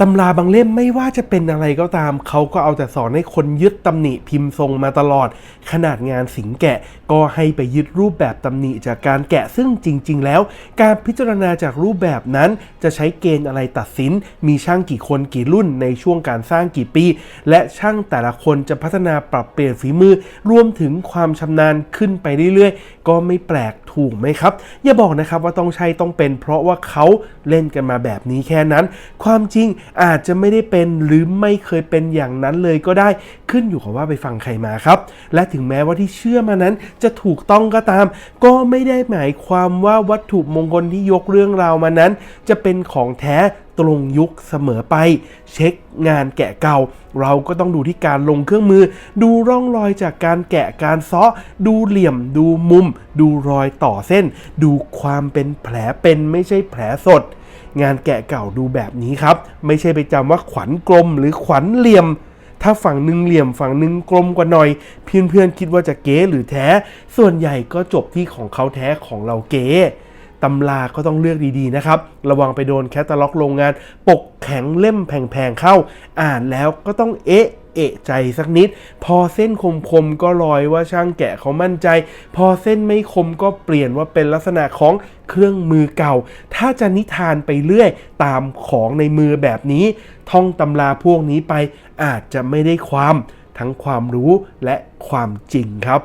ตำราบางเล่มไม่ว่าจะเป็นอะไรก็ตาม เขาก็เอาแต่สอนให้คนยึดตำหนิพิมพ์ทรงมาตลอด ขนาดงานสิงแกะ ก็ให้ไปยึดรูปแบบตำหนิจากการแกะซึ่งจริง ๆ แล้ว การพิจารณาจากรูปแบบนั้นจะใช้เกณฑ์อะไรตัดสิน มีช่างกี่คนกี่รุ่นในช่วงการสร้างกี่ปี และช่างแต่ละคนจะพัฒนาปรับเปลี่ยนฝีมือ รวมถึงความชำนาญขึ้นไปเรื่อยๆ ก็ไม่แปลกถูกไหมครับ อย่าบอกนะครับว่าต้องใช่ต้องเป็น เพราะว่าเขาเล่นกันมาแบบนี้แค่นั้น ความจริงอาจจะไม่ได้เป็นหรือไม่เคยเป็นอย่างนั้นเลยก็ได้ขึ้นอยู่กับว่าไปฟังใครมาครับ และถึงแม้ว่าที่เชื่อมานั้นจะถูกต้องก็ตาม ก็ไม่ได้หมายความว่าวัตถุมงคลที่ยกเรื่องราวมานั้น จะเป็นของแท้ตรงยุคเสมอไป เช็คงานแกะเก่า เราก็ต้องดูที่การลงเครื่องมือ ดูร่องรอยจากการแกะการซาะดูเหลี่ยม ดูมุม ดูรอยต่อเส้น ดูความเป็นแผลเป็นไม่ใช่แผลสด งานแกะเก่าดูแบบนี้ครับ ไม่ใช่ไปจำว่าขวัญกลมหรือขวัญเหลี่ยม ถ้าฝั่งหนึ่งเหลี่ยมฝั่งหนึ่งกลมกว่าหน่อย เพื่อนๆคิดว่าจะเก๋หรือแท้ ส่วนใหญ่ก็จบที่ของเขาแท้ของเราเก๋ตำราก็ต้องเลือกดีๆนะครับ ระวังไปโดนแคตตาล็อกโรงงาน ปกแข็งเล่มแพงๆเข้า อ่านแล้วก็ต้องเอ๊ะ เอะใจสักนิด พอเส้นคมๆก็ลอยว่าช่างแกะเขามั่นใจ พอเส้นไม่คมก็เปลี่ยนว่าเป็นลักษณะของเครื่องมือเก่า ถ้าจะนิทานไปเรื่อยตามของในมือแบบนี้ ท่องตำราพวกนี้ไปอาจจะไม่ได้ความทั้งความรู้และความจริงครับ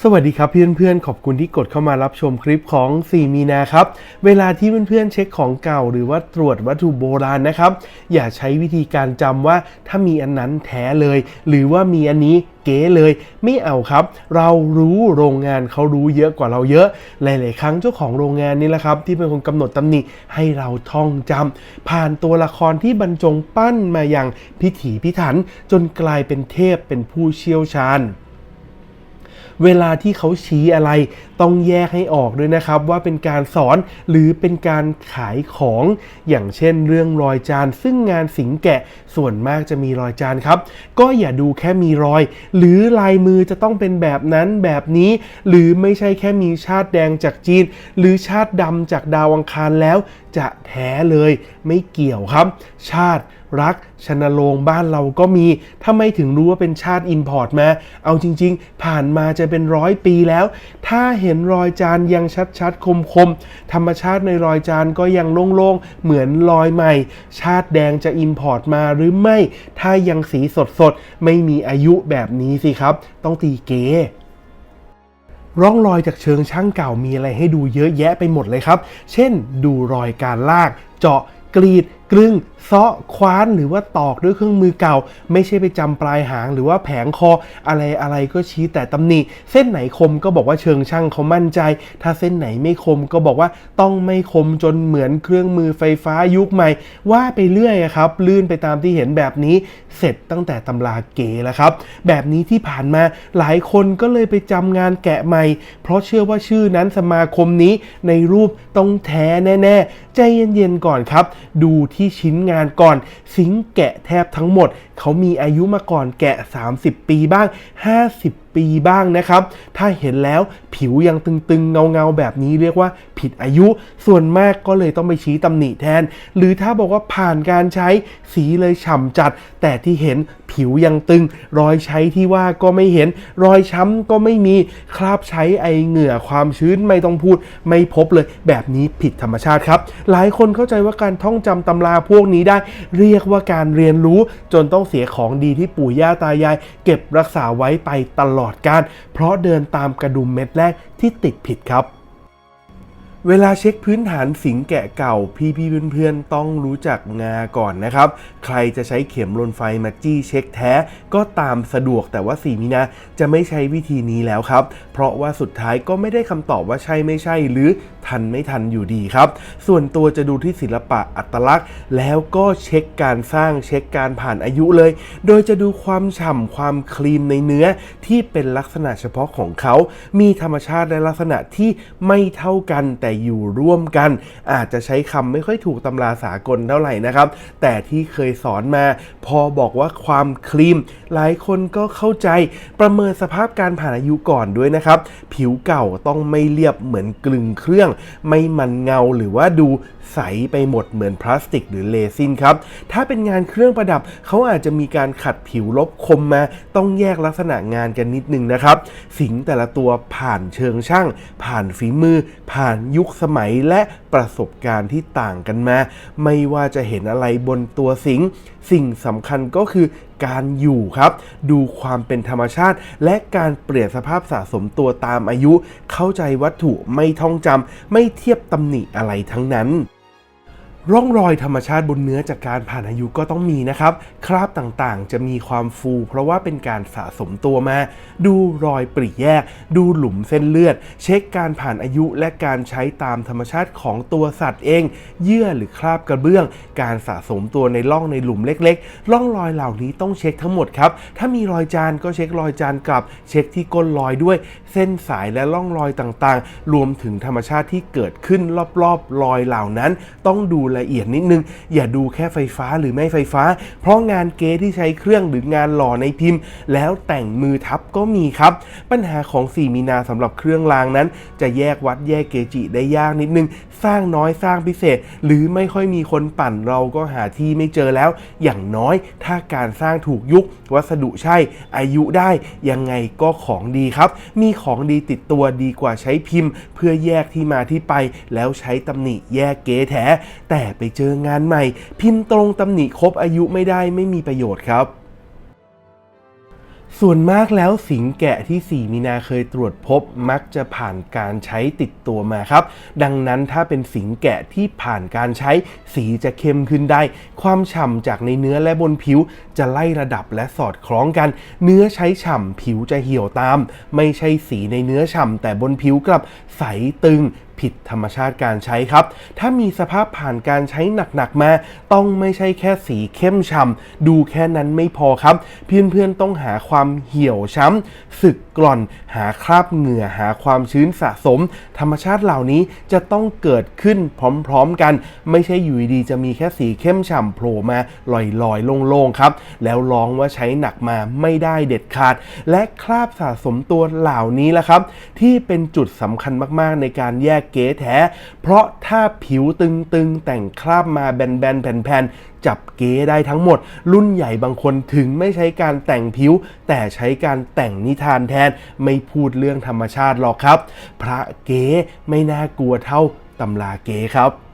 สวัสดีครับเพื่อนๆ ขอบคุณที่กดเข้ามารับชมคลิปของ 4 มีนาครับ เวลาที่เพื่อนๆเช็คของเก่าหรือว่าตรวจวัตถุโบราณนะครับ อย่าใช้วิธีการจำว่าถ้ามีอันนั้นแท้เลย หรือว่ามีอันนี้เก๋เลยไม่เอาครับ เรารู้โรงงานเขารู้เยอะกว่าเราเยอะ หลาย ๆ ครั้งเจ้าของโรงงานนี่แหละครับ ที่เป็นคนกำหนดตำหนิให้เราท่องจำผ่านตัวละครที่บรรจงปั้นมาอย่างพิถีพิถัน จนกลายเป็นเทพเป็นผู้เชี่ยวชาญ เวลาที่เขาชี้อะไร ต้องแยกให้ออกด้วยนะครับ ว่าเป็นการสอนหรือเป็นการขายของ อย่างเช่นเรื่องรอยจาน ซึ่งงานสิงแกะส่วนมากจะมีรอยจานครับ ก็อย่าดูแค่มีรอย หรือลายมือจะต้องเป็นแบบนั้นแบบนี้ หรือไม่ใช่แค่มีชาติแดงจากจีน หรือชาติดำจากดาวอังคารแล้วจะแท้เลยไม่เกี่ยวครับ ชาติรักชนโรงบ้านเราก็มีทำไม่ถึงรู้ว่าเป็นชาติอินพอร์ตมา เอาจริง ๆ ผ่านมาจะเป็นร้อยปีแล้ว ถ้าเห็นรอยจานยังชัดๆ คมๆ ธรรมชาติในรอยจานก็ยังโล่งๆ เหมือนรอยใหม่ ชาติแดงจะอินพอร์ตมาหรือไม่ ถ้ายังสีสดๆ ไม่มีอายุแบบนี้สิครับ ต้องตีเก ร่องรอยจากเชิงช่างเก่ามีอะไรให้ดูเยอะแยะไปหมดเลยครับ เช่น ดูรอยการลาก เจาะกรีด กลึงเซาะคว้านหรือว่าตอกด้วยเครื่องมือเก่า ไม่ใช่ไปจำปลายหางหรือว่าแผงคออะไรอะไรก็ชี้แต่ตำหนิ เส้นไหนคมก็บอกว่าเชิงช่างเขามั่นใจ ถ้าเส้นไหนไม่คมก็บอกว่าต้องไม่คมจนเหมือนเครื่องมือไฟฟ้ายุคใหม่ ว่าไปเรื่อยครับ ลื่นไปตามที่เห็นแบบนี้เสร็จตั้งแต่ตำราเก๋แล้วครับ แบบนี้ที่ผ่านมาหลายคนก็เลยไปจำงานแกะใหม่ เพราะเชื่อว่าชื่อนั้นสมาคมนี้ในรูปต้องแท้แน่ ๆ ใจเย็นๆก่อนครับ ดูที่ชิ้นงานก่อนสิงแกะแทบทั้งหมด เขามีอายุมาก่อนแกะ 30 ปีบ้าง 50 ปีบ้างนะครับ ถ้าเห็นแล้วผิวยังตึงๆ เงาๆ แบบนี้เรียกว่าผิดอายุ ส่วนมากก็เลยต้องไปชี้ตำหนิแทน หรือถ้าบอกว่าผ่านการใช้สีเลยฉ่ำจัด แต่ที่เห็นผิวยังตึง รอยใช้ที่ว่าก็ไม่เห็น รอยช้ำก็ไม่มีคราบใช้ไอเหงื่อความชื้นไม่ต้องพูด ไม่พบเลยแบบนี้ผิดธรรมชาติครับ หลายคนเข้าใจว่าการท่องจำตำราพวกนี้ได้ เรียกว่าการเรียนรู้จนต้องเสียของดีที่ปู่ย่าตายาย เก็บรักษาไว้ไปตลอดการ เพราะเดินตามกระดุมเม็ดแรกที่ติดผิดครับเวลาเช็คพื้นฐานสิงแกะเก่า พี่ๆเพื่อนๆต้องรู้จักงาก่อนนะครับ ใครจะใช้เข็มลนไฟมาจี้เช็คแท้ก็ตามสะดวกแต่ว่าสีมีนาจะไม่ใช้วิธีนี้แล้วครับ เพราะว่าสุดท้ายก็ไม่ได้คำตอบว่าใช่ไม่ใช่ หรือ ทันไม่ทันอยู่ดีครับ ส่วนตัวจะดูที่ศิลปะอัตลักษณ์ แล้วก็เช็คการสร้างเช็คการผ่านอายุเลย โดยจะดูความฉ่ำความคลีมในเนื้อที่เป็นลักษณะเฉพาะของเขา มีธรรมชาติและลักษณะที่ไม่เท่ากันแต่อยู่ร่วมกัน อาจจะใช้คำไม่ค่อยถูกตำราสากลเท่าไหร่นะครับ แต่ที่เคยสอนมา พอบอกว่าความครีม หลายคนก็เข้าใจประเมินสภาพการผ่านอายุก่อนด้วยนะครับ ผิวเก่าต้องไม่เรียบเหมือนกลึงเครื่องไม่มันเงาหรือว่าดูใสไปหมดเหมือนพลาสติกหรือเลซินครับ ถ้าเป็นงานเครื่องประดับเขาอาจจะมีการขัดผิวลบคมมา ต้องแยกลักษณะงานกันนิดนึงนะครับ สิงแต่ละตัวผ่านเชิงช่าง ผ่านฝีมือ ผ่านยุคสมัยและ ประสบการณ์ที่ต่างกันมา ไม่ว่าจะเห็นอะไรบนตัวสิง สิ่งสำคัญก็คือการอยู่ครับ ดูความเป็นธรรมชาติ และการเปลี่ยนสภาพสะสมตัวตามอายุ เข้าใจวัตถุไม่ท่องจำไม่เทียบตำหนิอะไรทั้งนั้น ร่องรอยธรรมชาติบนเนื้อจากการผ่านอายุก็ต้องมีนะครับ คราบต่างๆ จะมีความฟู เพราะว่าเป็นการสะสมตัวมา ดูรอยปริแยก ดูหลุมเส้นเลือด เช็คการผ่านอายุและการใช้ตามธรรมชาติของตัวสัตว์เอง เยื่อหรือคราบกระเบื้อง การสะสมตัวในร่องในหลุมเล็ก ๆ ร่องรอยเหล่านี้ต้องเช็คทั้งหมดครับ ถ้ามีรอยจานก็เช็ครอยจานกลับ เช็คที่ก้นรอยด้วย เส้นสายและร่องรอยต่างๆ รวมถึงธรรมชาติที่เกิดขึ้นรอบๆ รอยเหล่านั้น ต้องดูละเอียดนิดนึง อย่าดูแค่ไฟฟ้าหรือไม่ไฟฟ้า เพราะงานเกที่ใช้เครื่องหรืองานหล่อในพิมพ์ แล้วแต่งมือทับก็มีครับ ปัญหาของ4มีนาสำหรับเครื่องรางนั้น จะแยกวัดแยกเกจิได้ยากนิดนึง สร้างน้อยสร้างพิเศษ หรือไม่ค่อยมีคนปั่นเราก็หาที่ไม่เจอแล้ว อย่างน้อยถ้าการสร้างถูกยุค วัสดุใช่ อายุได้ยังไงก็ของดีครับ มีของดีติดตัวดีกว่าใช้พิมพ์ เพื่อแยกที่มาที่ไป แล้วใช้ตำหนิแยกเก๋แท้แต่ไปเจองานใหม่ พิมพ์ตรงตำหนิครบอายุไม่ได้ไม่มีประโยชน์ครับส่วนมากแล้วสิงแกะที่ 4 มีนาเคยตรวจพบมักจะผ่านการใช้ติดตัวมาครับ ดังนั้นถ้าเป็นสิงแกะที่ผ่านการใช้สีจะเข้มขึ้นได้ ความฉ่ำจากในเนื้อและบนผิว จะไล่ระดับและสอดคล้องกัน เนื้อใช้ฉ่ำผิวจะเหี่ยวตาม ไม่ใช่สีในเนื้อฉ่ำแต่บนผิวกลับใสตึง ผิดธรรมชาติการใช้ครับ ถ้ามีสภาพผ่านการใช้หนักๆมา ต้องไม่ใช่แค่สีเข้มฉ่ำดูแค่นั้นไม่พอครับ เพื่อนๆต้องหาความเหี่ยวช้ำสึกกร่อน หาคราบเหงื่อหาความชื้นสะสม ธรรมชาติเหล่านี้จะต้องเกิดขึ้นพร้อมๆกัน ไม่ใช่อยู่ดีๆจะมีแค่สีเข้มฉ่ำโผล่มาลอยๆโล่งๆครับแล้วร้องว่าใช้หนักมาไม่ได้เด็ดขาด และคราบสะสมตัวเหล่านี้แหละครับ ที่เป็นจุดสำคัญมากๆในการแยกเก๋แท้ เพราะถ้าผิวตึงๆ แต่งคราบมาแบนๆ แผ่นๆ จับเก๋ได้ทั้งหมด รุ่นใหญ่บางคนถึงไม่ใช้การแต่งผิว แต่ใช้การแต่งนิทานแทนไม่พูดเรื่องธรรมชาติหรอกครับ พระเก๋ไม่น่ากลัวเท่าตำราเก๋ครับ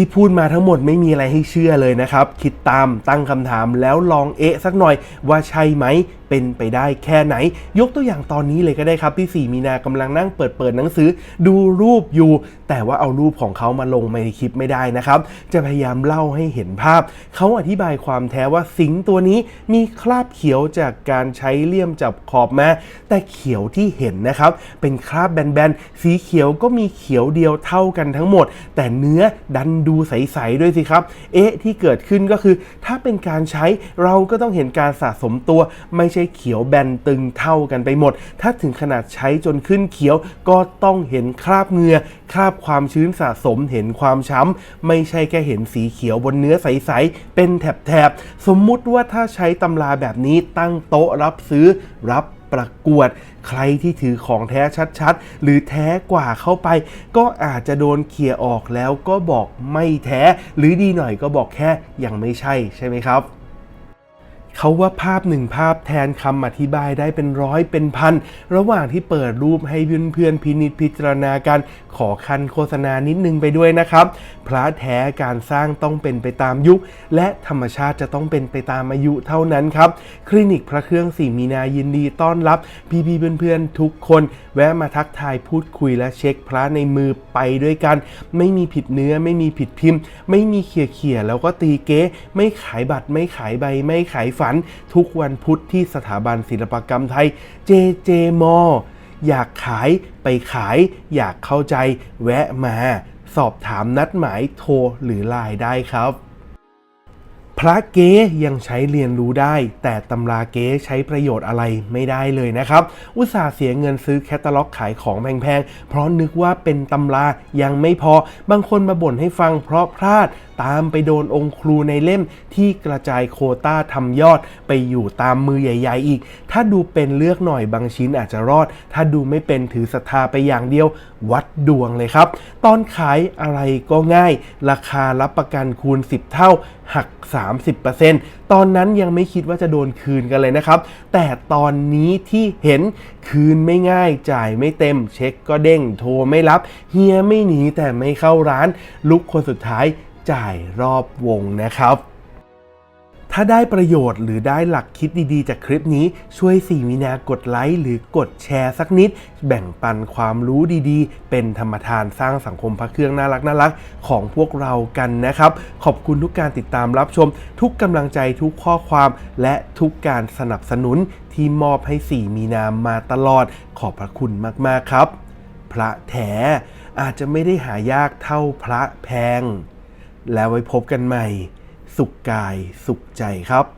ที่พูดมาทั้งหมดไม่มีอะไรให้เชื่อเลยนะครับ คิดตามตั้งคำถามแล้วลองเอะสักหน่อยว่าใช่ไหม เป็นไปได้แค่ไหน ยกตัวอย่างตอนนี้เลยก็ได้ครับที่ 4 มีนากำลังนั่งเปิดเปิดหนังสือ ดูรูปอยู่ แต่ว่าเอารูปของเขามาลงในคลิปไม่ได้นะครับ จะพยายามเล่าให้เห็นภาพ เขาอธิบายความแท้ว่าสิงตัวนี้มีคราบเขียวจากการใช้เลี่ยมจับขอบมาแต่เขียวที่เห็นนะครับ เป็นคราบแบนๆสีเขียวก็มีเขียวเดียวเท่ากันทั้งหมด แต่เนื้อดันดูใส ๆ ด้วยสิครับ เอ๊ะ ที่เกิดขึ้นก็คือ ถ้าเป็นการใช้เราก็ต้องเห็นการสะสมตัว ไม่ใช่เขียวแบนตึงเท่ากันไปหมด ถ้าถึงขนาดใช้จนขึ้นเขียวก็ต้องเห็นคราบเหงื่อคราบความชื้นสะสมเห็นความช้ำ ไม่ใช่แค่เห็นสีเขียวบนเนื้อใส ๆ เป็นแถบ ๆ สมมุติว่าถ้าใช้ตำราแบบนี้ตั้งโต๊ะรับซื้อรับ ประกวด ใครที่ถือของแท้ชัดๆ หรือแท้กว่าเข้าไป ก็อาจจะโดนเขี่ยออกแล้วก็บอกไม่แท้ หรือดีหน่อยก็บอกแค่ยังไม่ใช่ใช่ไหมครับ เขาว่าภาพหนึ่งภาพแทนคำอธิบายได้เป็นร้อยเป็นพัน ระหว่างที่เปิดรูปให้เพื่อนๆพินิจพิจารณากันขอคันโฆษณานิดนึงไปด้วยนะครับ พระแท้การสร้างต้องเป็นไปตามยุค และธรรมชาติจะต้องเป็นไปตามอายุเท่านั้นครับ คลินิกพระเครื่องสีมีนายินดีต้อนรับพี่ๆเพื่อนๆทุกคน แวะมาทักทายพูดคุยและเช็คพระในมือไปด้วยกัน ไม่มีผิดเนื้อไม่มีผิดพิมพ์ ไม่มีเขี่ยๆแล้วก็ตีเก๊ ไม่ขายบัตรไม่ขายใบไม่ขายฝันทุกวันพุธที่สถาบันศิลปกรรมไทย JJ m อยากขายไปขาย อยากเข้าใจแวะมา สอบถามนัดหมายโทรหรือไลน์ได้ครับพระเก๊ยังใช้เรียนรู้ได้ แต่ตำราเก๊ใช้ประโยชน์อะไรไม่ได้เลยนะครับ อุตส่าห์เสียเงินซื้อแคตตาล็อกขายของแพงๆ เพราะนึกว่าเป็นตำรายังไม่พอบางคนมาบ่นให้ฟังเพราะพลาด ตามไปโดนองค์ครูในเล่มที่กระจายโคต้าทำยอดไปอยู่ตามมือใหญ่ ๆ อีก ถ้าดูเป็นเลือกหน่อยบางชิ้นอาจจะรอด ถ้าดูไม่เป็นถือศรัทธาไปอย่างเดียว วัดดวงเลยครับ ตอนขายอะไรก็ง่าย ราคารับประกันคูณ 10 เท่าหัก 30%ตอนนั้นยังไม่คิดว่าจะโดนคืนกันเลยนะครับ แต่ตอนนี้ที่เห็นคืนไม่ง่ายจ่ายไม่เต็ม เช็คก็เด้งโทรไม่รับ เฮียไม่หนีแต่ไม่เข้าร้าน ลุกคนสุดท้าย จ่ายรอบวงนะครับ ถ้าได้ประโยชน์หรือได้หลักคิดดีๆ จากคลิปนี้ช่วยสี่มีนากดไลค์หรือกดแชร์สักนิด แบ่งปันความรู้ดีๆ เป็นธรรมทานสร้างสังคมพระเครื่องน่ารักน่ารักของพวกเรากันนะครับ ขอบคุณทุกการติดตามรับชม ทุกกำลังใจทุกข้อความและทุกการสนับสนุนที่มอบให้สีมีนามาตลอดขอบพระคุณมากๆครับ พระแท้อาจจะไม่ได้หายากเท่าพระแพง แล้วไว้พบกันใหม่ สุขกายสุขใจครับ